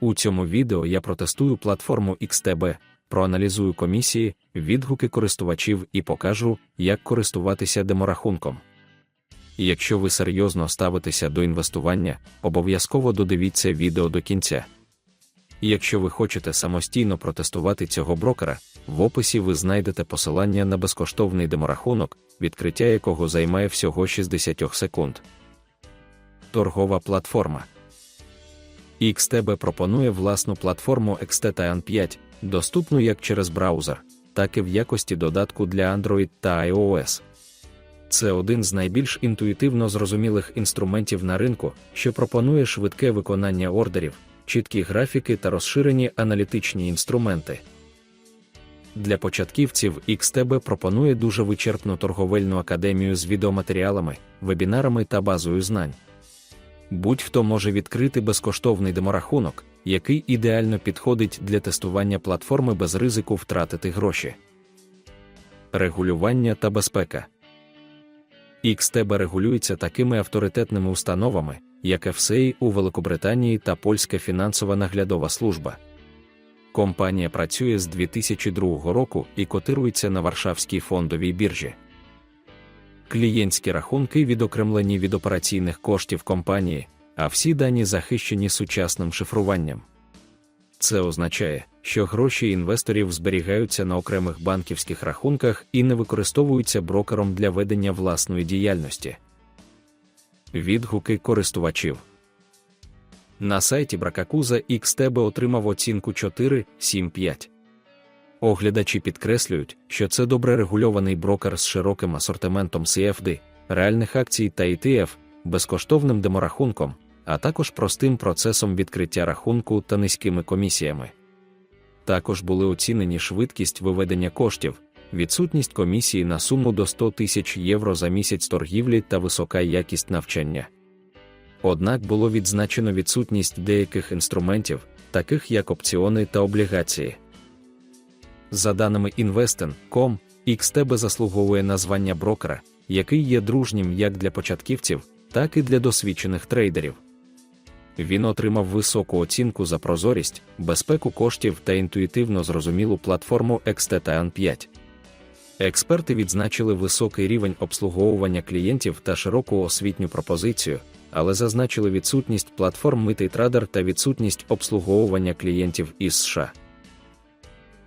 У цьому відео я протестую платформу XTB, проаналізую комісії, відгуки користувачів і покажу, як користуватися деморахунком. Якщо ви серйозно ставитеся до інвестування, обов'язково додивіться відео до кінця. Якщо ви хочете самостійно протестувати цього брокера, в описі ви знайдете посилання на безкоштовний деморахунок, відкриття якого займає всього 60 секунд. Торгова платформа. XTB пропонує власну платформу XTTN 5, доступну як через браузер, так і в якості додатку для Android та iOS. Це один з найбільш інтуїтивно зрозумілих інструментів на ринку, що пропонує швидке виконання ордерів, чіткі графіки та розширені аналітичні інструменти. Для початківців XTB пропонує дуже вичерпну торговельну академію з відеоматеріалами, вебінарами та базою знань. Будь-хто може відкрити безкоштовний деморахунок, який ідеально підходить для тестування платформи без ризику втратити гроші. Регулювання та безпека. XTB регулюється такими авторитетними установами, як FCA у Великобританії та Польська фінансова наглядова служба. Компанія працює з 2002 року і котирується на Варшавській фондовій біржі. Клієнтські рахунки відокремлені від операційних коштів компанії, а всі дані захищені сучасним шифруванням. Це означає, що гроші інвесторів зберігаються на окремих банківських рахунках і не використовуються брокером для ведення власної діяльності. Відгуки користувачів на сайті Бракакуза XTB отримав оцінку 4,7,5. Оглядачі підкреслюють, що це добре регульований брокер з широким асортиментом CFD, реальних акцій та ETF, безкоштовним деморахунком, а також простим процесом відкриття рахунку та низькими комісіями. Також були оцінені швидкість виведення коштів, відсутність комісії на суму до 100 тисяч євро за місяць торгівлі та висока якість навчання. Однак було відзначено відсутність деяких інструментів, таких як опціони та облігації. За даними Investen.com, XTB заслуговує на звання брокера, який є дружнім як для початківців, так і для досвідчених трейдерів. Він отримав високу оцінку за прозорість, безпеку коштів та інтуїтивно зрозумілу платформу XTTN 5. Експерти відзначили високий рівень обслуговування клієнтів та широку освітню пропозицію, але зазначили відсутність платформ MiTrader та відсутність обслуговування клієнтів із США.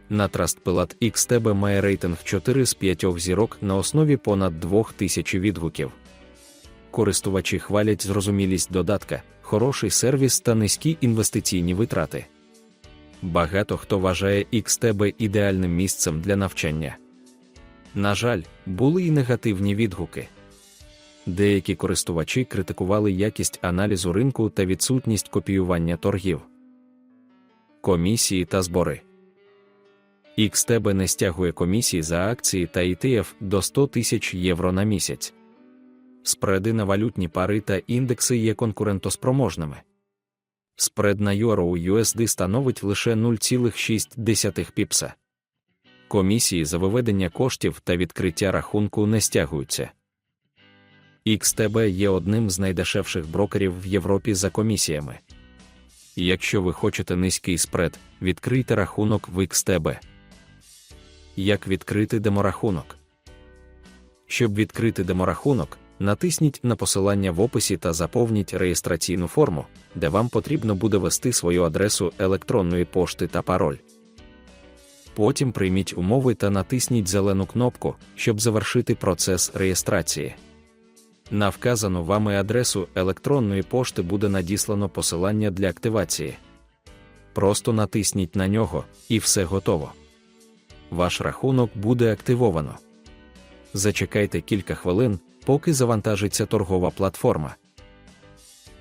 На Trustpilot XTB має рейтинг 4 з 5 зірок на основі понад 2000 відгуків. Користувачі хвалять зрозумілість додатка, хороший сервіс та низькі інвестиційні витрати. Багато хто вважає XTB ідеальним місцем для навчання. На жаль, були й негативні відгуки. Деякі користувачі критикували якість аналізу ринку та відсутність копіювання торгів. Комісії та збори. XTB не стягує комісії за акції та ETF до 100 тисяч євро на місяць. Спреди на валютні пари та індекси є конкурентоспроможними. Спред на Euro USD становить лише 0,6 піпса. Комісії за виведення коштів та відкриття рахунку не стягуються. XTB є одним з найдешевших брокерів в Європі за комісіями. Якщо ви хочете низький спред, відкрийте рахунок в XTB. Як відкрити деморахунок? Щоб відкрити деморахунок, натисніть на посилання в описі та заповніть реєстраційну форму, де вам потрібно буде ввести свою адресу електронної пошти та пароль. Потім прийміть умови та натисніть зелену кнопку, щоб завершити процес реєстрації. На вказану вами адресу електронної пошти буде надіслано посилання для активації. Просто натисніть на нього, і все готово. Ваш рахунок буде активовано. Зачекайте кілька хвилин, поки завантажиться торгова платформа.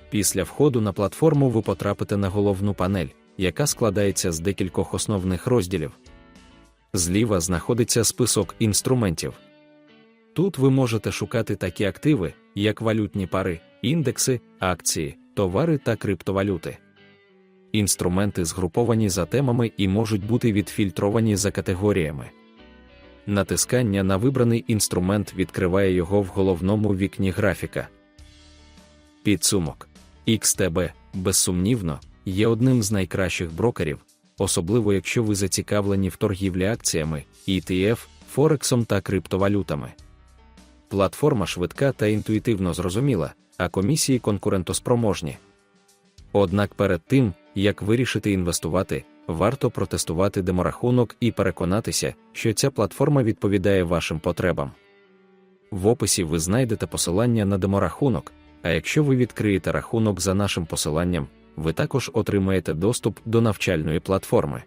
Після входу на платформу ви потрапите на головну панель, яка складається з декількох основних розділів. Зліва знаходиться список інструментів. Тут ви можете шукати такі активи, як валютні пари, індекси, акції, товари та криптовалюти. Інструменти згруповані за темами і можуть бути відфільтровані за категоріями. Натискання на вибраний інструмент відкриває його в головному вікні графіка. Підсумок XTB, безсумнівно, є одним з найкращих брокерів, особливо якщо ви зацікавлені в торгівлі акціями, ETF, Форексом та криптовалютами. Платформа швидка та інтуїтивно зрозуміла, а комісії конкурентоспроможні. Однак перед тим, як вирішити інвестувати, варто протестувати деморахунок і переконатися, що ця платформа відповідає вашим потребам. В описі ви знайдете посилання на деморахунок, а якщо ви відкриєте рахунок за нашим посиланням, ви також отримаєте доступ до навчальної платформи.